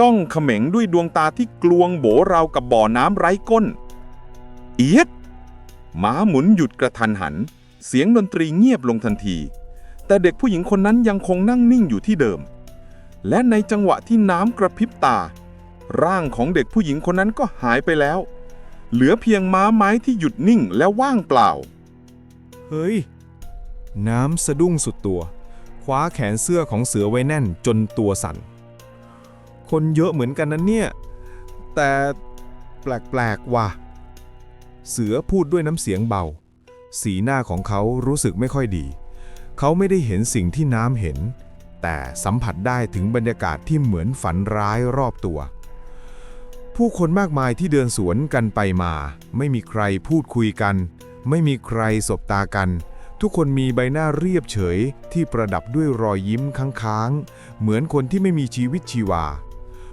จ้องเขม็งด้วยดวงตาที่กลวงโบราวกับบ่อน้ำไร้ก้น เอียดหมาหมุนหยุดกระทันหัน เสียงดนตรีเงียบลงทันที แต่เด็กผู้หญิงคนนั้นยังคงนั่งนิ่งอยู่ที่เดิม และในจังหวะที่น้ำกระพริบตา ร่างของเด็กผู้หญิงคนนั้นก็หายไปแล้ว เหลือเพียงม้าไม้ที่หยุดนิ่งและว่างเปล่า เฮ้ย น้ำสะดุ้งสุดตัว คว้าแขนเสื้อของเสือไว้แน่นจนตัวสั่น คนเยอะเหมือนกันนะเนี่ย แต่แปลกๆว่ะ เสือพูดด้วยน้ำเสียงเบา สีหน้าของเขารู้สึกไม่ค่อยดี เขาไม่ได้เห็นสิ่งที่น้ำเห็น แต่สัมผัสได้ถึงบรรยากาศที่เหมือนฝันร้ายรอบตัว ผู้คนมากมายที่เดินสวนกันไปมา ไม่มีใครพูดคุยกัน ไม่มีใครสบตากันทุกคนมีใบหน้าเรียบเฉยที่ประดับด้วยรอยยิ้มค้างๆ เหมือนคนที่ไม่มีชีวิตชีวา